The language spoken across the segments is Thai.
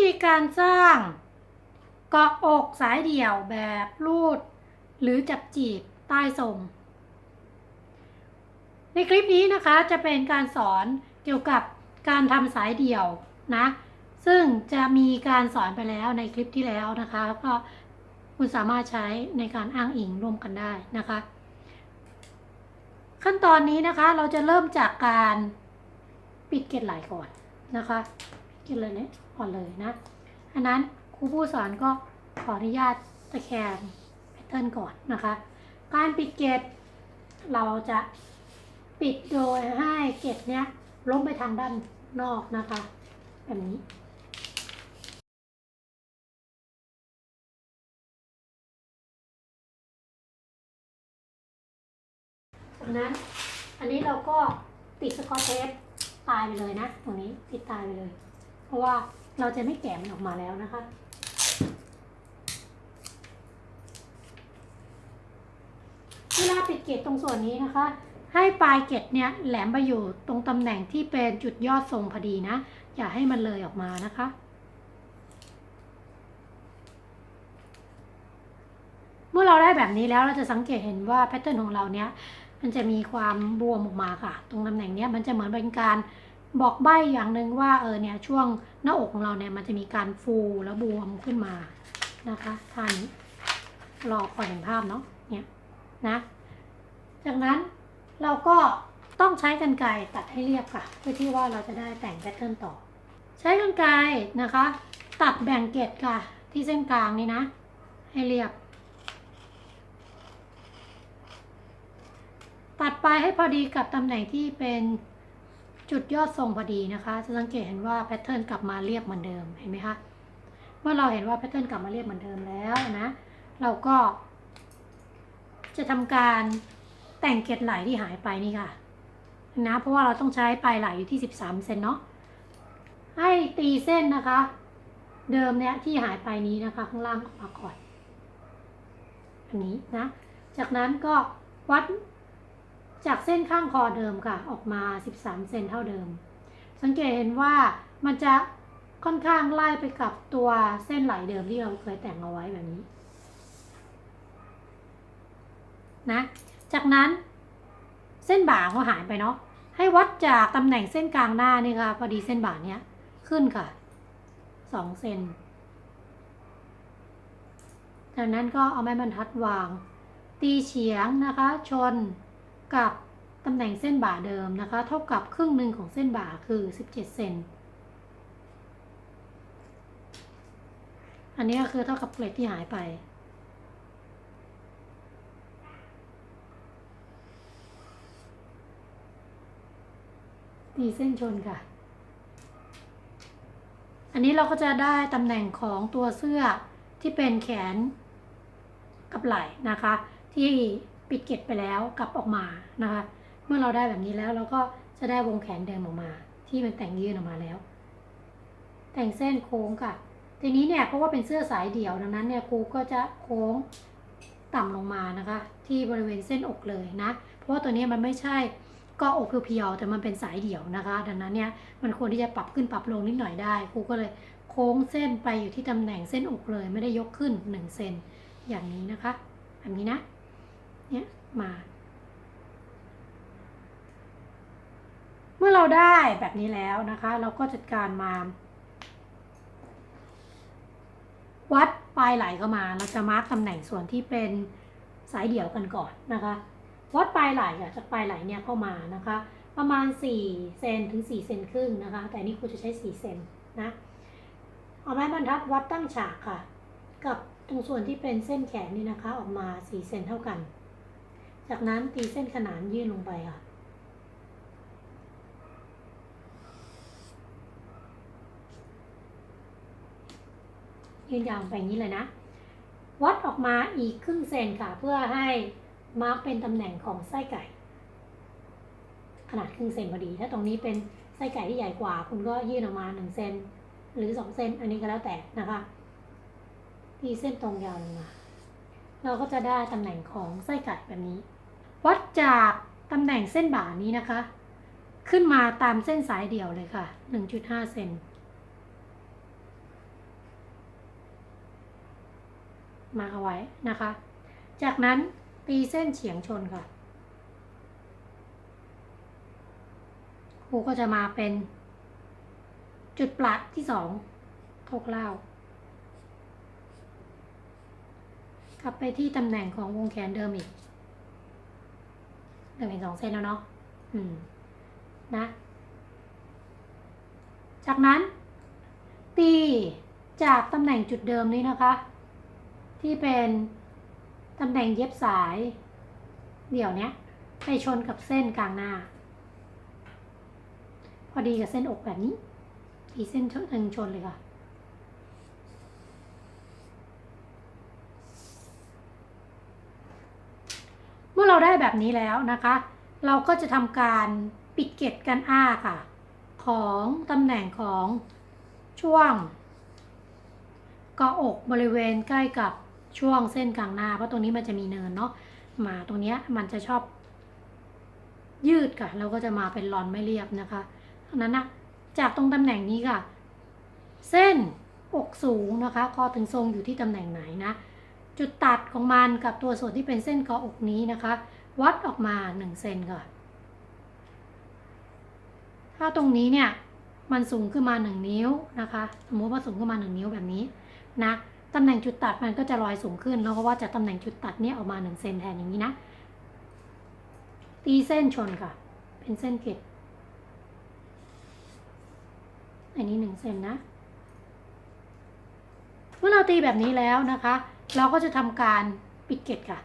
ธีการสร้างเกาะอกสายเดี่ยวแบบรูด หรือจับจีบใต้ทรง ในคลิปนี้นะคะจะเป็นการสอนเกี่ยวกับการทำสายเดี่ยวนะ ซึ่งจะมีการสอนไปแล้วในคลิปที่แล้วนะคะก็คุณสามารถใช้ในการอ้างอิงร่วมกันได้นะคะ ขั้นตอนนี้นะคะเราจะเริ่มจากการปิดเกล็ดไหลก่อนนะคะ เกล็ดเลยเนี่ย ก่อนเลยนะอันนั้นครูผู้สอนก็ขออนุญาตตะแคงแพทเทิร์นก่อนนะคะ การปิดเกล็ดเราจะปิดโดยให้เกล็ดเนี้ยล้มไปทางด้านนอกนะคะ แบบนี้ดังนั้นอันนี้เราก็ติดสกอตเทปตายไปเลยนะตรงนี้ติดตายไปเลย เพราะว่า เราจะไม่แกะมันออกมาแล้วนะคะ เวลาปิดเกล็ดตรงส่วนนี้นะคะ ให้ปลายเกล็ดเนี่ยแหลมไปอยู่ตรงตำแหน่งที่เป็นจุดยอดทรงพอดีนะ อย่าให้มันเลยออกมานะคะเมื่อเราได้แบบนี้แล้วเราจะสังเกตเห็นว่าแพทเทิร์นของเราเนี้ยมันจะมีความบวมออกมาค่ะ ตรงตำแหน่งเนี้ยมันจะเหมือนเป็นการ บอกใบ้อย่างหนึ่งว่าเออเนี่ยช่วงหน้าอกของเราเนี่ยมันจะมีการฟูแล้วบวมขึ้นมานะคะท่านรอพอเห็นภาพเนาะเนี่ยนะ จากนั้นเราก็ต้องใช้กรรไกรตัดให้เรียบค่ะ เพื่อที่ว่าเราจะได้แต่งแพทเทิร์นต่อ ใช้กรรไกรนะคะ ตัดแบ่งเกล็ดค่ะ ที่เส้นกลางนี่นะ ให้เรียบ ตัดไปให้พอดีกับตำแหน่งที่เป็น จุดยอดทรงพอดีนะคะ จะสังเกตเห็นว่าแพทเทิร์นกลับมาเรียบเหมือนเดิมเห็นไหมคะเมื่อเราเห็นว่าแพทเทิร์นกลับมาเรียบเหมือนเดิมแล้วนะ เราก็ จะทำการแต่งเกล็ดไหลที่หายไปนี่ค่ะ นะ เพราะว่าเราต้องใช้ปลายไหลอยู่ที่ 13 เซนเนาะให้ตีเส้นนะคะ เดิมเนี่ยที่หายไปนี้นะคะ ข้างล่างออกมาก่อนอันนี้นะ จากนั้นก็วัด จากเส้นข้างคอเดิมค่ะ ออกมา 13 เซนเท่าเดิม สังเกตเห็นว่ามันจะค่อนข้างไล่ไปกับตัวเส้นไหลเดิมที่เราเคยแต่งเอาไว้แบบนี้นะจากนั้นเส้นบ่าก็หายไปเนาะให้วัดจากตำแหน่งเส้นกลางหน้านี่ค่ะ พอดีเส้นบ่าเนี้ยขึ้นค่ะสองเซนจากนั้นก็เอาไม้บรรทัดวาง ตีเฉียงนะคะ ชน กับตำแหน่งเส้นบ่าเดิมนะคะ เท่ากับครึ่งหนึ่งของเส้นบ่าคือ 17 เซน อันนี้ก็คือเท่ากับเกล็ดที่หายไป ตีเส้นชนค่ะ อันนี้เราก็จะได้ตำแหน่งของตัวเสื้อที่เป็นแขนกับไหล่นะคะ ที่ ปิดเก็บไปแล้วกลับออกมานะคะ เมื่อเราได้แบบนี้แล้วเราก็จะได้วงแขนเดิมออกมา ที่มันแต่งยื่นออกมาแล้ว แต่งเส้นโค้งค่ะทีนี้เนี่ยเพราะว่าเป็นเสื้อสายเดี่ยวดังนั้นเนี่ยครูก็จะโค้งต่ำลงมานะคะ ที่บริเวณเส้นอกเลยนะ เพราะว่าตัวนี้มันไม่ใช่ก็อกเพียวๆแต่มันเป็นสายเดี่ยวนะคะ ดังนั้นเนี่ยมันควรที่จะปรับขึ้นปรับลงนิดหน่อยได้ครูก็เลยโค้งเส้นไปอยู่ที่ตำแหน่งเส้นอกเลย ไม่ได้ยกขึ้น1เซนอย่างนี้นะคะแบบนี้นะ เนี่ยมา เมื่อเราได้แบบนี้แล้วนะคะ เราก็จัดการมา วัดปลายไหลเข้ามา เราจะมาร์กตำแหน่งส่วนที่เป็นสายเดี่ยวกันก่อนนะคะ วัดปลายไหลจากปลายไหลเนี่ยเข้ามานะคะ ประมาณ4เซนถึง4เซนครึ่งนะคะ แต่นี่ครูจะใช้4เซนนะเอาไม้บรรทัดวัดตั้งฉากค่ะ กับตรงส่วนที่เป็นเส้นแขนนี่นะคะ ออกมา4เซนเท่ากัน จากนั้นตีเส้นขนานยื่นลงไปค่ะ ยืนยาวไปอย่างนี้เลยนะ วัดออกมาอีกครึ่งเซนค่ะ เพื่อให้มาร์กเป็นตำแหน่งของไส้ไก่ ขนาดครึ่งเซนพอดี ถ้าตรงนี้เป็นไส้ไก่ที่ใหญ่กว่า คุณก็ยื่นออกมาหนึ่งเซนหรือสองเซนอันนี้ก็แล้วแต่นะคะที่เส้นตรงยาวลงมาเราก็จะได้ตำแหน่งของไส้ไก่แบบนี้ วัดจากตำแหน่งเส้นบ่านี้นะคะ ขึ้นมาตามเส้นสายเดี่ยวเลยค่ะ 1.5 เซนมาเอาไว้นะคะ จากนั้นตีเส้นเฉียงชนค่ะครูก็จะมาเป็น จุดปลัดที่สองทกเล่ากลับไปที่ตำแหน่งของวงแขนเดิมอีก เดิมเป็นสองเส้นแล้วเนาะอืมนะ จากนั้น ตีจากตำแหน่งจุดเดิมนี้นะคะ ที่เป็นตำแหน่งเย็บสาย เดี๋ยวเนี้ยไปชนกับเส้นกลางหน้า พอดีกับเส้นอกแบบนี้ตีเส้นชนหนึ่งชนเลยค่ะ มื่อเราได้แบบนี้แล้วนะคะ เราก็จะทำการปิดเกล็ดกันอ้าค่ะ ของตำแหน่งของช่วงกาะอกบริเวณใกล้กับช่วงเส้นกลางหน้า เพราะตรงนี้มันจะมีเนินเนาะมาตรงนี้มันจะชอบ ยืดค่ะเราก็จะมาเป็นรอนไม่เรียบนะคะนั้นนะจากตรงตำแหน่งนี้ค่ะ เส้นอกสูงนะคะคอถึงทรงอยู่ที่ตำแหน่งไหนนะ จุดตัดของมันกับตัวส่วนที่เป็นเส้นเกอกนี้นะคะ วัดออกมา 1 เซนค่ะถ้าตรงนี้เนี่ยมันสูงขึ้นมา 1 นิ้วนะคะ สมมติว่าสูงขึ้นมา 1 นิ้วแบบนี้นะตำแหน่งจุดตัดมันก็จะลอยสูงขึ้นแล้วก็ว่าจากตำแหน่งจุดตัดเนี่ยออกมา 1 เซนแทนอย่างนี้นะ ตีเส้นชนค่ะ เป็นเส้นเกล็ดอันนี้ 1 เซนนะ เมื่อเราตีแบบนี้แล้วนะคะ เราก็จะทำการปิดเกล็ดค่ะ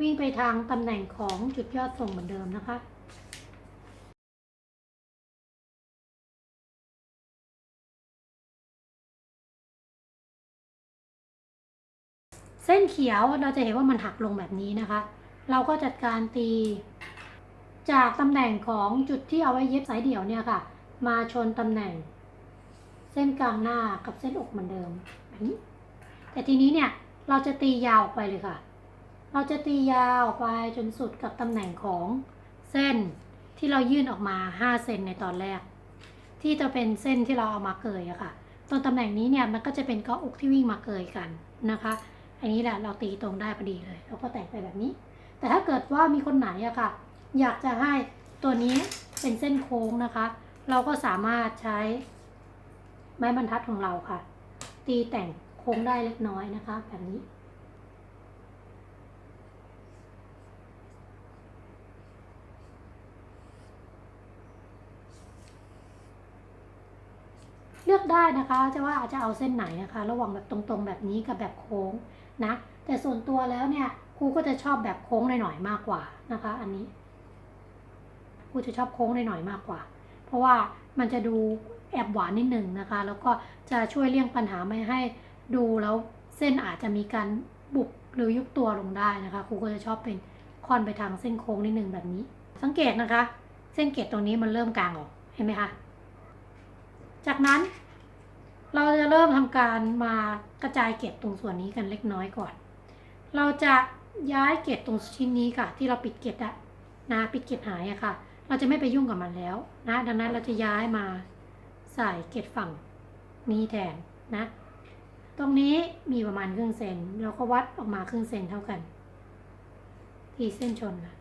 วิ่งไปทางตำแหน่งของจุดยอดส่งเหมือนเดิมนะคะ เส้นเขียวเราจะเห็นว่ามันหักลงแบบนี้นะคะ เราก็จัดการตีจากตำแหน่งของจุดที่เอาไว้เย็บสายเดี่ยวเนี่ยค่ะ มาชนตำแหน่ง เส้นกลางหน้ากับเส้นอกเหมือนเดิมแบบนี้แต่ทีนี้เนี่ยเราจะตียาวออกไปเลยค่ะ เราจะตียาวไปจนสุดกับตำแหน่งของเส้นที่เรายื่นออกมา5เซนในตอนแรก ที่จะเป็นเส้นที่เราเอามาเกยอะค่ะตรงตำแหน่งนี้เนี่ยมันก็จะเป็นกาะอกที่วิ่งมาเกยกันนะคะ อันนี้แหละเราตีตรงได้พอดีเลยเราก็แต่งไปแบบนี้ แต่ถ้าเกิดว่ามีคนไหนอะค่ะ อยากจะให้ตัวนี้เป็นเส้นโค้งนะคะ เราก็สามารถใช้ ไม้บรรทัดของเราค่ะ ตีแต่งโค้งได้เล็กน้อยนะคะ แบบนี้ เลือกได้นะคะจะว่าอาจจะเอาเส้นไหนนะคะ ระหว่างแบบตรงๆแบบนี้กับแบบโค้งนะ แต่ส่วนตัวแล้วเนี่ยครูก็จะชอบแบบโค้งหน่อยๆมากกว่านะคะ อันนี้ครูจะชอบโค้งหน่อยๆมากกว่า เพราะว่ามันจะดู แอบหวานนิดหนึ่งนะคะ แล้วก็จะช่วยเลี่ยงปัญหาไม่ให้ดูแล้วเส้นอาจจะมีการบุบหรือยุบตัวลงได้นะคะครูก็จะชอบเป็นค่อนไปทางเส้นโค้งนิดหนึ่งแบบนี้ สังเกตนะคะ เส้นเกตตรงนี้มันเริ่มกลางออกเห็นไหมคะจากนั้น เราจะเริ่มทำการมากระจายเกล็ดตรงส่วนนี้กันเล็กน้อยก่อน เราจะย้ายเกล็ดตรงชิ้นนี้ค่ะ ที่เราปิดเกล็ดอะนะปิดเกล็ดหายอะค่ะ เราจะไม่ไปยุ่งกับมันแล้วนะดังนั้นเราจะย้ายมา ใส่เกล็ดฝั่งนี้แทนนะ ตรงนี้มีประมาณครึ่งเซนเราก็วัดออกมาครึ่งเซนเท่ากัน ที่เส้นชนค่ะ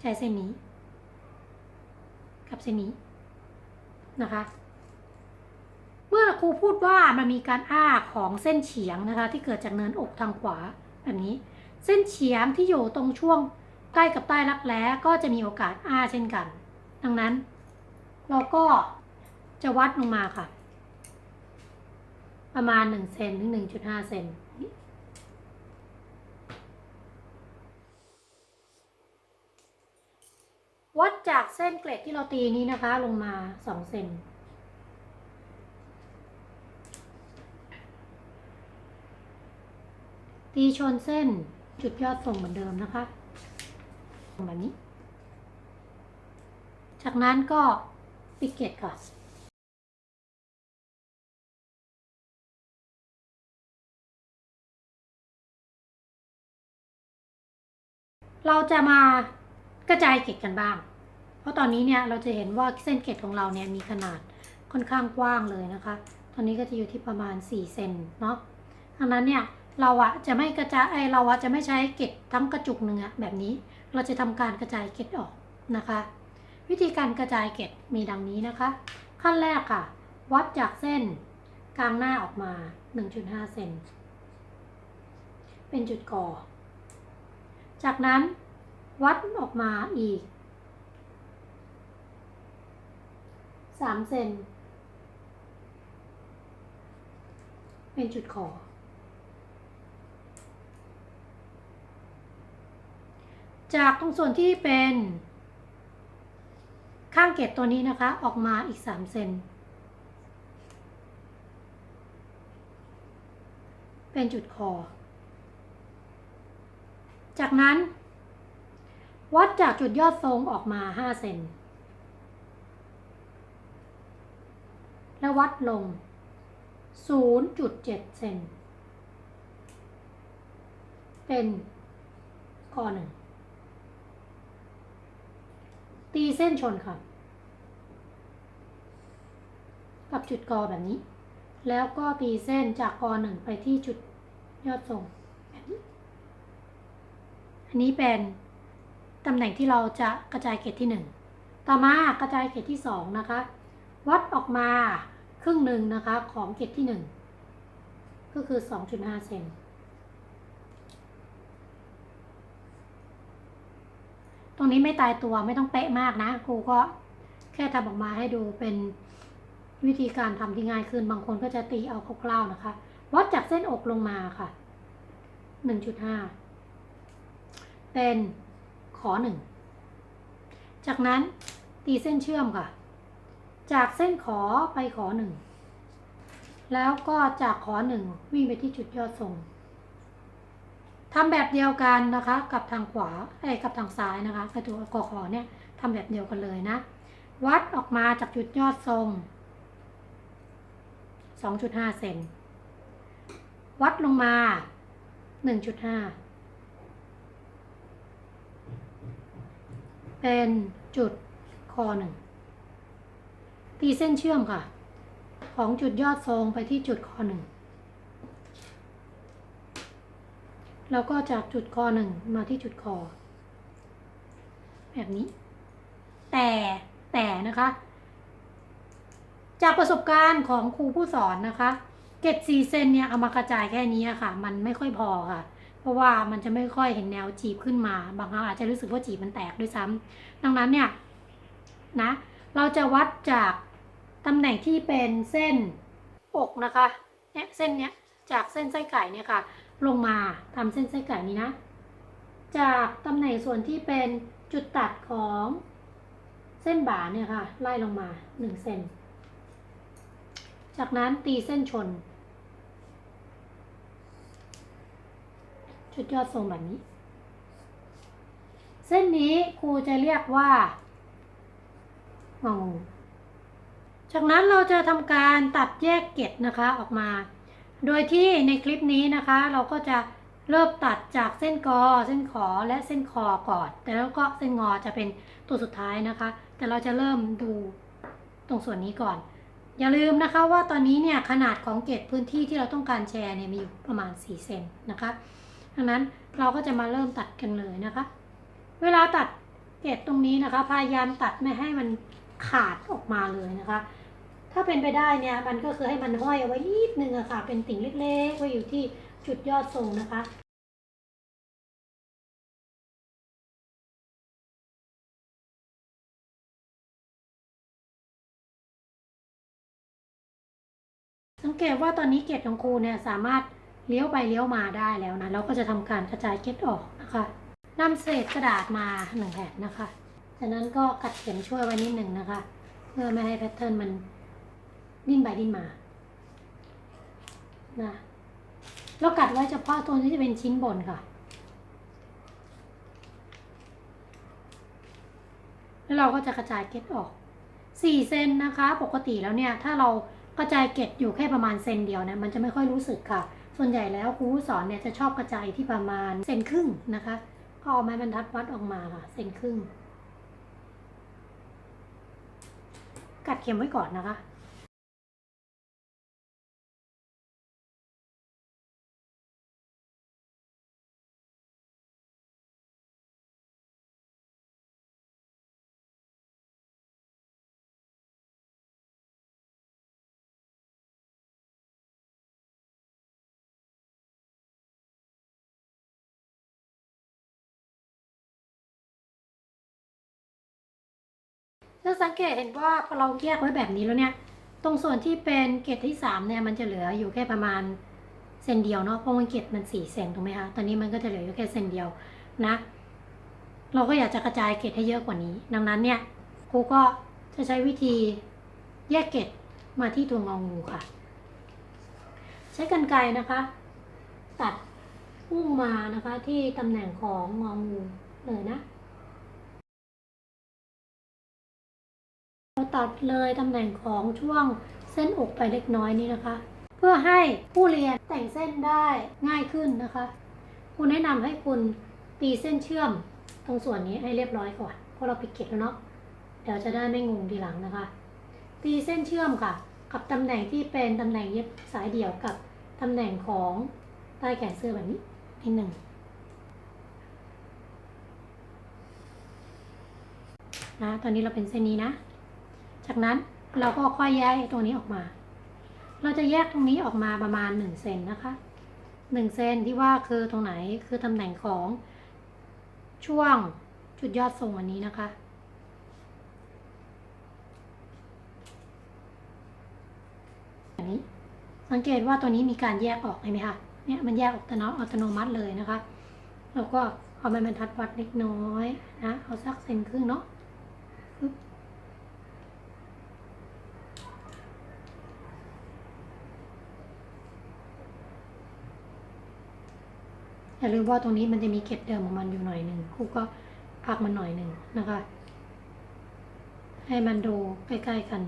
ใช้เส้นนี้ กับเส้นนี้นะคะ มื่อครูพูดว่ามันมีการอ้าของเส้นเฉียงนะคะ ที่เกิดจากเนินอกทางขวาแบบนี้ เส้นเฉียงที่อยู่ตรงช่วงใกล้กับใต้รักแร้ก็จะมีโอกาสอ้าเช่นกัน ดังนั้น เราก็จะวัดลงมาค่ะ ประมาณ1เซนถึง1.5เซนวัดจากเส้นเกล็ดที่เราตีนี้นะคะ ลงมาสองเซน ตีชนเส้นจุดยอดส่งเหมือนเดิมนะคะแบบนี้ จากนั้นก็ปิเกล็ดก่อนเราจะมากระจายเกล็ดกันบ้าง เพราะตอนนี้เนี่ยเราจะเห็นว่าเส้นเกล็ดของเราเนี่ยมีขนาดค่อนข้างกว้างเลยนะคะ ตอนนี้ก็จะอยู่ที่ประมาณ 4 เซนเนาะดังนั้นเนี่ย เราอะจะไม่กระจายไอเราอะจะไม่ใช้เกล็ดทั้งกระจุกหนึ่งอะแบบนี้ เราจะทำการกระจายเกล็ดออกนะคะ วิธีการกระจายเกล็ดมีดังนี้นะคะ ขั้นแรกค่ะ วัดจากเส้นกลางหน้าออกมา 1.5 เซนเป็นจุดก่อ จากนั้นวัดออกมาอีก 3 เซนเป็นจุดขอ จากตรงส่วนที่เป็น ข้างเกล็ดตัวนี้นะคะ ออกมาอีก 3 เซน เป็นจุดคอ จากนั้น วัดจากจุดยอดทรงออกมา 5 เซน และวัดลง 0.7 เซน เป็นคอหนึ่ง ตีเส้นชนค่ะ กับจุดกอแบบนี้ แล้วก็ตีเส้นจากกอหนึ่งไปที่จุดยอดทรงแบบนี้ อันนี้เป็นตำแหน่งที่เราจะกระจายเกล็ดที่หนึ่งต่อมากระจายเกล็ดที่สองนะคะ วัดออกมาครึ่งหนึ่งนะคะของเกล็ดที่หนึ่งก็คือ 2.5 เซน ตรงนี้ไม่ตายตัวไม่ต้องเป๊ะมากนะ ครูก็แค่ทำออกมาให้ดูเป็นวิธีการทำที่ง่ายขึ้น บางคนก็จะตีเอาคร่าวๆนะคะ วัดจากเส้นอกลงมาค่ะ 1.5 เป็นขอหนึ่ง จากนั้นตีเส้นเชื่อมค่ะ จากเส้นขอไปขอหนึ่ง แล้วก็จากขอหนึ่งวิ่งไปที่จุดยอดทรง ทำแบบเดียวกันนะคะ กับทางขวาไอ้กับทางซ้ายนะคะกระจุกกอขอเนี่ยทำแบบเดียวกันเลยนะ วัดออกมาจากจุดยอดทรง 2.5 เซนวัดลงมา 1.5 เป็นจุดคอหนึ่งตีเส้นเชื่อมค่ะ ของจุดยอดทรงไปที่จุดคอหนึ่ง แล้วก็จากจุดคอหนึ่งมาที่จุดคอ แบบนี้ แต่แต่นะคะ จากประสบการณ์ของครูผู้สอนนะคะเกตซีเซนเนี่ยเอามากระจายแค่นี้ค่ะ มันไม่ค่อยพอค่ะ เพราะว่ามันจะไม่ค่อยเห็นแนวจีบขึ้นมา บางครั้งอาจจะรู้สึกว่าจีบมันแตกด้วยซ้ำดังนั้นเนี่ยนะ เราจะวัดจากตำแหน่งที่เป็นเส้นอกนะคะเนี่ยเส้นเนี้ยจากเส้นไส้ไก่เนี่ยค่ะ ลงมาทำเส้นไส้ไก่นี้นะ จากตำแหน่งส่วนที่เป็นจุดตัดของเส้นบ่าเนี่ยค่ะ ไล่ลงมา1เซนจากนั้นตีเส้นชน จุดยอดทรงแบบนี้ เส้นนี้ครูจะเรียกว่างองูจากนั้นเราจะทำการตัดแยกเกล็ดนะคะออกมา โดยที่ในคลิปนี้นะคะเราก็จะเริ่มตัดจากเส้นกอ เส้นขอและเส้นคอก่อน แต่แล้วก็เส้นงอจะเป็นตัวสุดท้ายนะคะ แต่เราจะเริ่มดูตรงส่วนนี้ก่อน อย่าลืมนะคะว่าตอนนี้เนี่ยขนาดของเกล็ดพื้นที่ที่เราต้องการแชร์เนี่ยมีอยู่ประมาณ 4 เซนนะคะดังนั้นเราก็จะมาเริ่มตัดกันเลยนะคะ เวลาตัดเกล็ดตรงนี้นะคะ พยายามตัดไม่ให้มันขาดออกมาเลยนะคะ ถ้าเป็นไปได้เนี่ยมันก็คือให้มันห้อยเอาไว้นิดนึงอะค่ะ เป็นติ่งเล็กๆไว้อยู่ที่จุดยอดทรงนะคะสังเกตว่าตอนนี้เกล็ดของครูเนี่ยสามารถเลี้ยวไปเลี้ยวมาได้แล้วนะเราก็จะทำการกระจายเกล็ดออกนะคะนำเศษกระดาษมาหนึ่งแผ่นนะคะ จากนั้นก็กัดเข็มช่วยไว้นิดหนึ่งนะคะ เพื่อไม่ให้แพทเทิร์นมัน ดิ้นไปดิ้นมานะเรากัดไว้เฉพาะตัวที่จะเป็นชิ้นบนค่ะ แล้วเราก็จะกระจายเกล็ดออก 4 เซนนะคะ ปกติแล้วเนี่ย ถ้าเรากระจายเกล็ดอยู่แค่ประมาณเซนเดียวเนี่ยมันจะไม่ค่อยรู้สึกค่ะ ส่วนใหญ่แล้วครูสอนเนี่ยจะชอบกระจายที่ประมาณเซนครึ่งนะคะ ก็เอาไม้บรรทัดวัดออกมาค่ะ เซนครึ่ง กัดเข็มไว้ก่อนนะคะ ถ้าสังเกตเห็นว่าพอเราแยกไว้แบบนี้แล้วเนี่ย ตรงส่วนที่เป็นเกตที่สามเนี่ยมันจะเหลืออยู่แค่ประมาณเซนเดียวเนาะเพราะมันเกตมันสี่เซนถูกไหมคะตอนนี้มันก็จะเหลืออยู่แค่เซนเดียวนะ เราก็อยากจะกระจายเกตให้เยอะกว่านี้ ดังนั้นเนี่ยครูก็จะใช้วิธีแยกเกตมาที่ตัวงองูค่ะ ใช้กรรไกรนะคะ ตัดพุ่งมานะคะที่ตำแหน่งของงองูเลยนะ เราตัดเลยตำแหน่งของช่วงเส้นอกไปเล็กน้อยนี้นะคะ เพื่อให้ผู้เรียนแต่งเส้นได้ง่ายขึ้นนะคะ คุณแนะนำให้คุณตีเส้นเชื่อมตรงส่วนนี้ให้เรียบร้อยก่อนเพราะเราปิดเก็บแล้วเนาะเดี๋ยวจะได้ไม่งงทีหลังนะคะ ตีเส้นเชื่อมค่ะ กับตำแหน่งที่เป็นตำแหน่งเย็บสายเดี่ยวกับตำแหน่งของใต้แขนเสื้อแบบนี้นิดหนึ่งนะตอนนี้เราเป็นเส้นนี้นะ จากนั้นเราก็ค่อยแยกตรงนี้ออกมา เราจะแยกตรงนี้ออกมาประมาณหนึ่งเซนนะคะหนึ่งเซนที่ว่าคือตรงไหนคือตำแหน่งของช่วงจุดยอดทรงอันนี้นะคะ อันนี้สังเกตว่าตัวนี้มีการแยกออกเห็นไหมคะ เนี่ยมันแยกออกอัตโนมัติเลยนะคะ แล้วก็เอาไม้บรรทัดวัดเล็กน้อยนะ เอาสักเซนครึ่งเนาะ อย่าลืมว่าตรงนี้มันจะมีเกล็ดเดิมของมันอยู่หน่อยหนึ่งครูก็พักมันหน่อยหนึ่งนะคะ ให้มันดูใกล้ๆกัน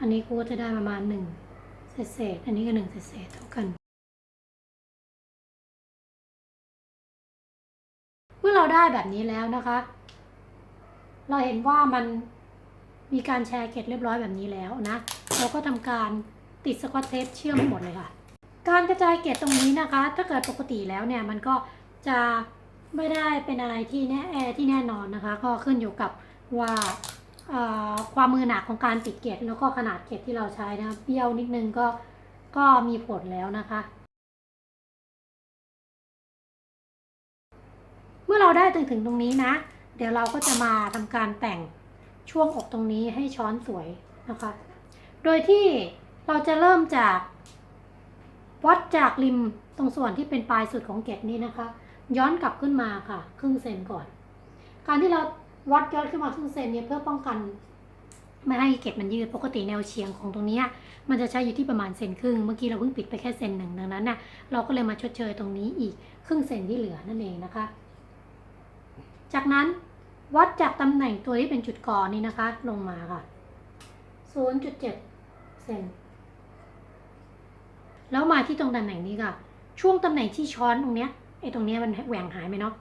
อันนี้ครูก็จะได้ประมาณหนึ่งเศษอันนี้ก็หนึ่งเศษเท่ากัน เมื่อเราได้แบบนี้แล้วนะคะ เราเห็นว่ามันมีการแชร์เกล็ดเรียบร้อยแบบนี้แล้วนะ เราก็ทำการติดสกอตเทปเชื่อมให้หมดเลยค่ะ การกระจายเกล็ดตรงนี้นะคะ ถ้าเกิดปกติแล้วเนี่ยมันก็จะไม่ได้เป็นอะไรที่แน่แอที่แน่นอนนะคะ ก็ขึ้นอยู่กับว่าความมือหนักของการติดเกล็ดแล้วก็ขนาดเกล็ดที่เราใช้นะเบี้ยวนิดนึงก็ก็มีผลแล้วนะคะ เมื่อเราได้ถึงถึงตรงนี้นะ เดี๋ยวเราก็จะมาทำการแต่งช่วงอกตรงนี้ให้ช้อนสวยนะคะ โดยที่เราจะเริ่มจาก วัดจากริมตรงส่วนที่เป็นปลายสุดของเกล็ดนี้นะคะ ย้อนกลับขึ้นมาค่ะ ครึ่งเซนก่อน การที่เราวัดย้อนขึ้นมาครึ่งเซนเนี่ยเพื่อป้องกันไม่ให้เกล็ดมันยืดปกติแนวเฉียงของตรงนี้มันจะใช้อยู่ที่ประมาณเซนครึ่ง เมื่อกี้เราเพิ่งปิดไปแค่เซนหนึ่งดังนั้นน่ะเราก็เลยมาชดเชยตรงนี้อีกครึ่งเซนที่เหลือนั่นเองนะคะ จากนั้นวัดจากตำแหน่งตัวที่เป็นจุดก่อนนี้นะคะ ลงมาค่ะ 0.7 เซน แล้วมาที่ตรงตำแหน่งนี้ค่ะ ช่วงตำแหน่งที่ช้อนตรงเนี้ยไอ้ตรงเนี้ยมันแหว่งหายไหมเนาะ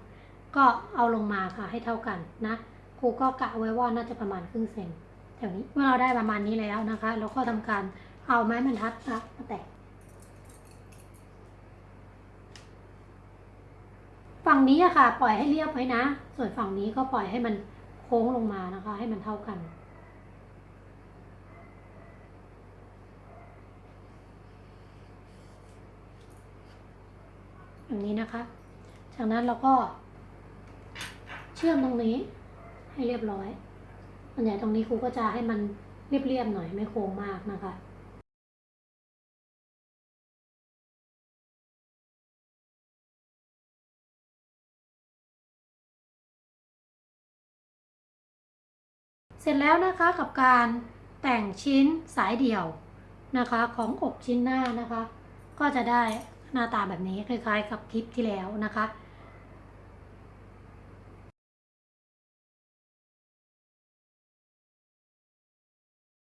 ก็เอาลงมาค่ะให้เท่ากันนะครูก็กะไว้ว่าน่าจะประมาณครึ่งเซนแถวนี้เมื่อเราได้ประมาณนี้แล้วนะคะเราก็ทำการเอาไม้บรรทัดนะมาแตะฝั่งนี้อะค่ะ ปล่อยให้เรียบไว้นะ ส่วนฝั่งนี้ก็ปล่อยให้มันโค้งลงมานะคะ ให้มันเท่ากัน อย่างนี้นะคะ จากนั้นเราก็เชื่อมตรงนี้ให้เรียบร้อยส่วนใหญ่ตรงนี้ครูก็จะให้มันเรียบๆหน่อยไม่โค้งมากนะคะเสร็จแล้วนะคะกับการแต่งชิ้นสายเดี่ยวนะคะของอกชิ้นหน้านะคะ ก็จะได้ หน้าตาแบบนี้คล้ายๆ กับคลิปที่แล้วนะคะ